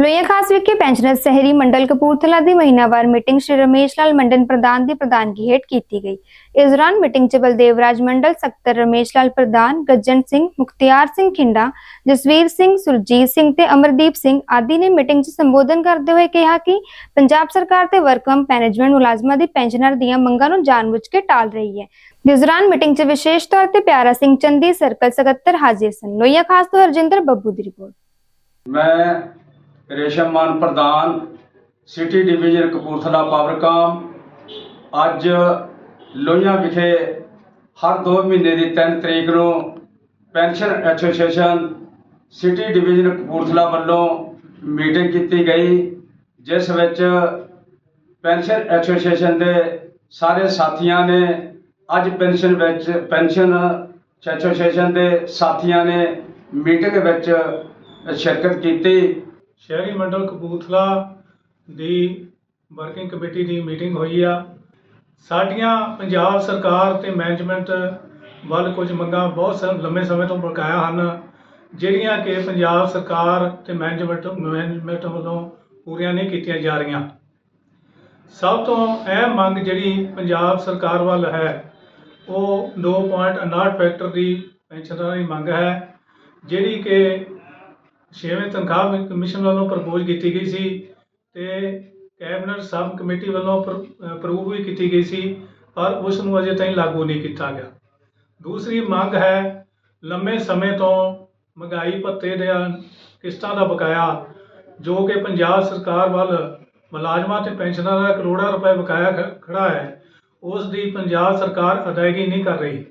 ਲੋਹੀਆਂ ਖਾਸ ਵਿਖੇ ਪੈਨਸ਼ਨਰ ਸ਼ਹਿਰੀ ਮੰਡਲ ਕਪੂਰਥਲਾ ਦੀ ਮਹੀਨਾਵਾਰ ਮੀਟਿੰਗ ਸ਼੍ਰੀ ਰਮੇਸ਼ ਲਾਲ ਮੰਡਨ ਪ੍ਰਧਾਨ ਦੀ ਪ੍ਰਧਾਨਗੀ ਹੇਠ ਕੀਤੀ ਗਈ। ਇਸ ਦੌਰਾਨ ਮੀਟਿੰਗ 'ਚ ਬਲਦੇਵ ਰਾਜ ਮੰਡਲ ਸਕੱਤਰ ਰਮੇਸ਼ ਲਾਲ ਪ੍ਰਧਾਨ ਗੱਜਣ ਸਿੰਘ, ਮੁਖਤਿਆਰ ਸਿੰਘ ਖਿੰਡਾ, ਜਸਵੀਰ ਸਿੰਘ, ਸੁਰਜੀਤ ਸਿੰਘ ਤੇ ਅਮਰਦੀਪ ਸਿੰਘ ਆਦਿ ਨੇ ਮੀਟਿੰਗ 'ਚ ਸੰਬੋਧਨ ਕਰਦੇ ਹੋਏ ਕਿਹਾ ਕਿ ਪੰਜਾਬ ਸਰਕਾਰ ਤੇ ਵਰਕਮ ਮੈਨੇਜਮੈਂਟ ਮੁਲਾਜ਼ਮਾਂ ਦੀ ਪੈਨਸ਼ਨਰ ਦੀਆਂ ਮੰਗਾਂ ਨੂੰ ਜਾਣਬੁੱਝ ਕੇ ਟਾਲ ਰਹੀ ਹੈ। ਇਸ ਦੌਰਾਨ ਮੀਟਿੰਗ 'ਚ ਵਿਸ਼ੇਸ਼ ਤੌਰ ਤੇ ਪਿਆਰਾ ਸਿੰਘ ਚੰਦੀ, ਸਰਕਲ ਸਕੱਤਰ ਹਾਜ਼ਰ ਸਨ। ਲੋਹੀਆਂ ਖਾਸ ਤੋਂ ਹਰਜਿੰਦਰ ਬੱਬੂ ਦੀ ਰਿਪੋਰਟ। ਮੈਂ ਰੇਸ਼ਮ ਮਾਨ ਪ੍ਰਧਾਨ, ਸਿਟੀ ਡਿਵੀਜ਼ਨ ਕਪੂਰਥਲਾ ਪਾਵਰਕਾਮ ਅੱਜ ਲੋਹੀਆਂ ਵਿਖੇ ਹਰ 2 ਮਹੀਨੇ ਦੀ 3 ਤਰੀਕ ਨੂੰ pension association city division Kapurthala ਵੱਲੋਂ ਮੀਟਿੰਗ ਕੀਤੀ ਗਈ, ਜਿਸ ਵਿੱਚ ਪੈਨਸ਼ਨ ਐਸੋਸੀਏਸ਼ਨ ਦੇ ਸਾਰੇ ਸਾਥੀਆਂ ਨੇ, ਅੱਜ ਪੈਨਸ਼ਨ ਵਿੱਚ ਪੈਨਸ਼ਨ ਐਸੋਸੀਏਸ਼ਨ ਦੇ ਸਾਥੀਆਂ ਨੇ ਮੀਟਿੰਗ ਵਿੱਚ ਸ਼ਿਰਕਤ ਕੀਤੀ। ਸ਼ਹਿਰੀ ਮੰਡਲ ਕਪੂਰਥਲਾ ਦੀ ਵਰਕਿੰਗ ਕਮੇਟੀ ਦੀ ਮੀਟਿੰਗ ਹੋਈ ਆ। ਸਾਡੀਆਂ ਪੰਜਾਬ ਸਰਕਾਰ ਤੇ ਮੈਨੇਜਮੈਂਟ ਵੱਲ ਕੁਝ ਮੰਗਾਂ ਬਹੁਤ ਸਮ- ਲੰਮੇ ਸਮੇਂ ਤੋਂ ਬਕਾਇਆ ਹਨ, ਜਿਹੜੀਆਂ ਕਿ ਪੰਜਾਬ ਸਰਕਾਰ ਤੇ ਮੈਨੇਜਮੈਂਟ ਮੈਨੇਜਮੈਂਟ ਵੱਲੋਂ ਪੂਰੀਆਂ ਨਹੀਂ ਕੀਤੀਆਂ ਜਾ ਰਹੀਆਂ। ਸਭ ਤੋਂ ਅਹਿਮ ਮੰਗ ਜਿਹੜੀ ਪੰਜਾਬ ਸਰਕਾਰ ਵੱਲ ਹੈ, ਉਹ 2.59 ਫੈਕਟਰ ਦੀ ਪੈਨਸ਼ਨਰਾਂ ਦੀ ਮੰਗ ਹੈ, ਜਿਹੜੀ ਕਿ ਛੇਵੇਂ ਤਨਖਾਹ ਕਮਿਸ਼ਨ ਵੱਲੋਂ ਪ੍ਰਪੋਜ਼ ਕੀਤੀ ਗਈ ਸੀ ਅਤੇ ਕੈਬਨਿਟ ਸਬ ਕਮੇਟੀ ਵੱਲੋਂ ਪ੍ਰ ਅਪਰੂਵ ਵੀ ਕੀਤੀ ਗਈ ਸੀ, ਪਰ ਉਸ ਨੂੰ ਅਜੇ ਤਾਈਂ ਲਾਗੂ ਨਹੀਂ ਕੀਤਾ ਗਿਆ। ਦੂਸਰੀ ਮੰਗ ਹੈ, ਲੰਮੇ ਸਮੇਂ ਤੋਂ ਮਹਿੰਗਾਈ ਭੱਤੇ ਦੇ ਕਿਸ਼ਤਾਂ ਦਾ ਬਕਾਇਆ, ਜੋ ਕਿ ਪੰਜਾਬ ਸਰਕਾਰ ਵੱਲ ਮੁਲਾਜ਼ਮਾਂ ਤੇ ਪੈਨਸ਼ਨਰਾਂ ਦਾ ਕਰੋੜਾਂ ਰੁਪਏ ਬਕਾਇਆ ਖ- ਖੜਾ ਹੈ, ਉਸ ਦੀ ਪੰਜਾਬ ਸਰਕਾਰ ਅਦਾਇਗੀ ਨਹੀਂ ਕਰ ਰਹੀ।